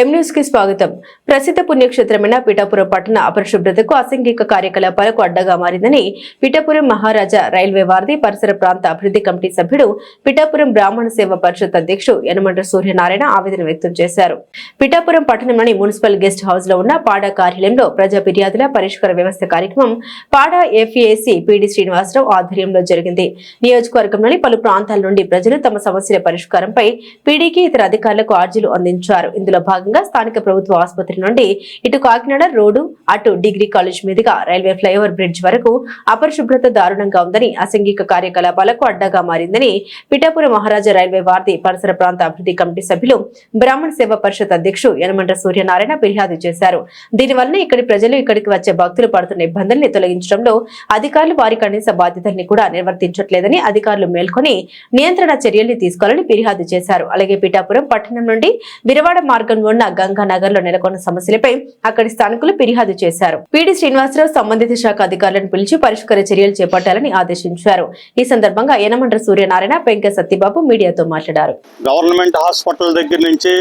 స్వాగతం. ప్రసిద్ధ పుణ్యక్షేత్రమైన పిఠాపురం పట్టణ అపరిశుభ్రతకు అసంఘిక కార్యకలాపాలకు అడ్డగా మారిందని పిఠాపురం మహారాజా రైల్వే వారధి పరిసర ప్రాంత అభివృద్ధి కమిటీ సభ్యుడు పిఠాపురం బ్రాహ్మణ సేవ పరిషత్ అధ్యక్షుడు యనమండ్ర సూర్యనారాయణ ఆవేదన వ్యక్తం చేశారు. పిఠాపురం పట్టణంలోని మున్సిపల్ గెస్ట్ హౌస్లో ఉన్న పాడా కార్యాలయంలో ప్రజా ఫిర్యాదుల పరిష్కార వ్యవస్థ కార్యక్రమం పాడా ఎఫ్ఏసి పిడి శ్రీనివాసరావు ఆధ్వర్యంలో జరిగింది. నియోజకవర్గంలోని పలు ప్రాంతాల నుండి ప్రజలు తమ సమస్యల పరిష్కారంపై పీడీకి ఇతర అధికారులకు అర్జీలు అందించారు. ఇందులో భాగంగా స్థానిక ప్రభుత్వ ఆసుపత్రి నుండి ఇటు కాకినాడ రోడ్డు అటు డిగ్రీ కాలేజ్ మీదుగా రైల్వే ఫ్లైఓవర్ బ్రిడ్జ్ వరకు అపరిశుభ్రత దారుణంగా ఉందని అసంఘిక కార్యకలాపాలకు అడ్డగా మారిందని పిఠాపురం మహారాజా రైల్వే వార్ది పరిసర ప్రాంత అభివృద్ధి కమిటీ సభ్యులు బ్రాహ్మణ సేవా పరిషత్ అధ్యక్షుడు యనమండ్ర సూర్యనారాయణ ఫిర్యాదు చేశారు. దీనివల్ల ఇక్కడి ప్రజలు ఇక్కడికి వచ్చే భక్తులు పడుతున్న ఇబ్బందుల్ని తొలగించడంలో అధికారులు వారి కనీస బాధ్యతల్ని కూడా నిర్వర్తించట్లేదని అధికారులు మేల్కొని నియంత్రణ చర్యల్ని తీసుకోవాలని ఫిర్యాదు చేశారు. అలాగే పిఠాపురం పట్టణం నుండి విరవాడ మార్గంలో ఉన్న గంగానగర్లో నెలకొన్న సమస్యలపై అక్కడి స్థానికులు ఫిర్యాదు చేశారు. పిడి శ్రీనివాసరావు సంబంధిత శాఖ అధికారులను పిలిచి పరిష్కార చర్యలు చేపట్టాలని ఆదేశించారు. ఈ సందర్భంగా యనమండ్ర సూర్యనారాయణ పెంక సత్యబాబు మీడియాతో మాట్లాడారు. గవర్నమెంట్ హాస్పిటల్ దగ్గర నుంచి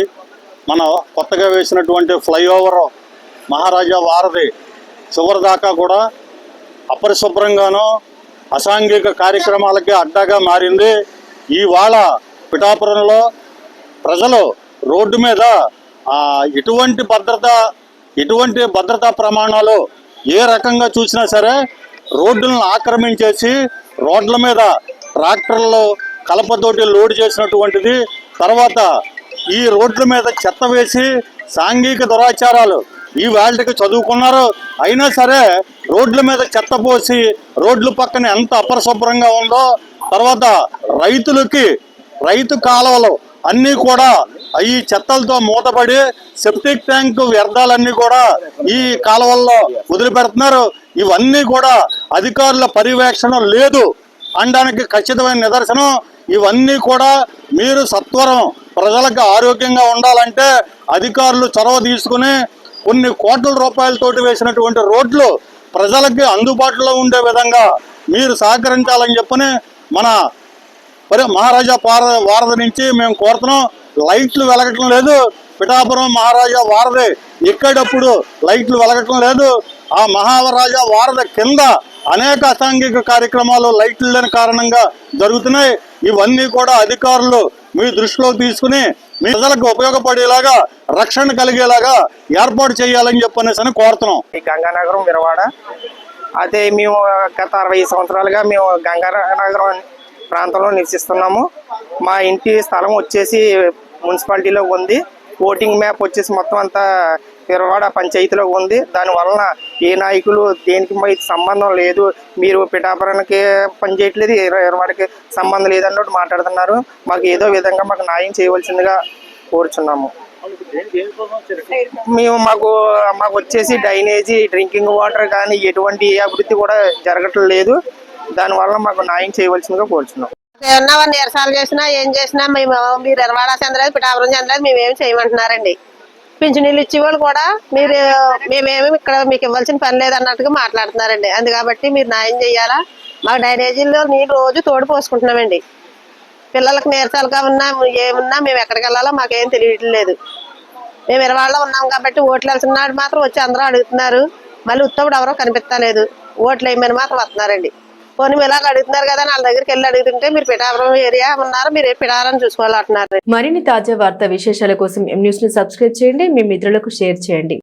మన కొత్తగా వేసినటువంటి ఫ్లైఓవర్ మహారాజా వారధి చివరి దాకా కూడా అపరిశుభ్రంగానో అసాంఘిక కార్యక్రమాలకి అడ్డాగా మారింది. ఇవాళ పిఠాపురంలో ప్రజలు రోడ్డు మీద ఎటువంటి భద్రత ఎటువంటి భద్రతా ప్రమాణాలు ఏ రకంగా చూసినా సరే రోడ్డులను ఆక్రమించేసి రోడ్ల మీద ట్రాక్టర్లు కలపతోటి లోడ్ చేసినటువంటిది తర్వాత ఈ రోడ్ల మీద చెత్త వేసి సాంఘిక దురాచారాలు ఈ వాళ్ళకి చదువుకున్నారు. అయినా సరే రోడ్ల మీద చెత్త పోసి రోడ్ల పక్కన ఎంత అపరిశుభ్రంగా ఉందో తర్వాత రైతులకి రైతు కాలువలు అన్నీ కూడా ఈ చెత్తలతో మూతపడి సెప్టిక్ ట్యాంక్ వ్యర్థాలన్నీ కూడా ఈ కాలువల్లో వదిలిపెడుతున్నారు. ఇవన్నీ కూడా అధికారుల పర్యవేక్షణ లేదు. అనడానికి ఖచ్చితమైన నిదర్శనం ఇవన్నీ కూడా మీరు సత్వరం ప్రజలకు ఆరోగ్యంగా ఉండాలంటే అధికారులు చొరవ తీసుకుని కొన్ని కోట్ల రూపాయలతోటి వేసినటువంటి రోడ్లు ప్రజలకి అందుబాటులో ఉండే విధంగా మీరు సహకరించాలని చెప్పని మన మరి మహారాజా పార వారధి నుంచి మేము కోరుతున్నాం. లైట్లు వెలగటం లేదు. పిఠాపురం మహారాజా వారధి ఎక్కడప్పుడు లైట్లు వెలగటం లేదు. ఆ మహారాజా వారధి కింద అనేక అసాంఘిక కార్యక్రమాలు లైట్లు లేని కారణంగా జరుగుతున్నాయి. ఇవన్నీ కూడా అధికారులు మీ దృష్టిలో తీసుకుని మీ ప్రజలకు ఉపయోగపడేలాగా రక్షణ కలిగేలాగా ఏర్పాటు చేయాలని చెప్పనేసి అని కోరుతున్నాం. ఈ గంగానగరం విరవాడ. అయితే మేము గత అరవై సంవత్సరాలుగా మేము గంగానగరం ప్రాంతంలో నివసిస్తున్నాము. మా ఇంటి స్థలం వచ్చేసి మున్సిపాలిటీలో ఉంది. ఓటింగ్ మ్యాప్ వచ్చేసి మొత్తం అంతా పిరవాడ పంచాయతీలో ఉంది. దాని వలన ఏ నాయకులు దేనికి సంబంధం లేదు మీరు పిఠాపురానికి పనిచేయట్లేదు విరవాడకి సంబంధం లేదన్నట్టు మాట్లాడుతున్నారు. మాకు ఏదో విధంగా మాకు న్యాయం చేయవలసిందిగా కోరుచున్నాము. మేము మాకు మాకు వచ్చేసి డ్రైనేజీ డ్రింకింగ్ వాటర్ కానీ ఎటువంటి అభివృద్ధి కూడా జరగటం లేదు దానివల్ల మాకు న్యాయం చేయవలసిందిగా కోరుచున్నాం. ఏమన్నా వాళ్ళు నిరసనలు చేసినా ఏం చేసినా మేము మీరు ఎరవాడ చెందలేదు పిఠాపురం చెందలేదు మేమేమి చేయమంటున్నారండి. పింఛనీళ్ళు ఇచ్చేవాళ్ళు కూడా మీరు మేమేమి ఇక్కడ మీకు ఇవ్వాల్సిన పని లేదన్నట్టుగా మాట్లాడుతున్నారండి. అందు కాబట్టి మీరు న్యాయం చేయాలా? మాకు డ్రైనేజీల్లో నీళ్ళు రోజు తోడు పోసుకుంటున్నామండి. పిల్లలకు నీరసాలుగా ఉన్నా ఏమున్నా మేము ఎక్కడికి వెళ్ళాలో మాకేం తెలియట్లేదు మేము ఇరవాళ్ళలో ఉన్నాం కాబట్టి ఓట్లు వెళ్తున్నాడు మాత్రం వచ్చి అందరూ అడుగుతున్నారు. మళ్ళీ ఉత్తప్పుడు ఎవరో కనిపిస్తలేదు. ఓట్లు వేయమని మాత్రం వస్తున్నారండి. పోనీ మీరు అడుగుతున్నారు కదా వాళ్ళ దగ్గరికి వెళ్ళి అడుగుతుంటే మీరు పిఠాపురం ఏరియా ఉన్నారు మీరు పిఠాపురం చూసుకోవాలంటున్నారు. మరిన్ని తాజా వార్తా విశేషాల కోసం ఎం న్యూస్ని సబ్స్క్రైబ్ చేయండి. మీ మిత్రులకు షేర్ చేయండి.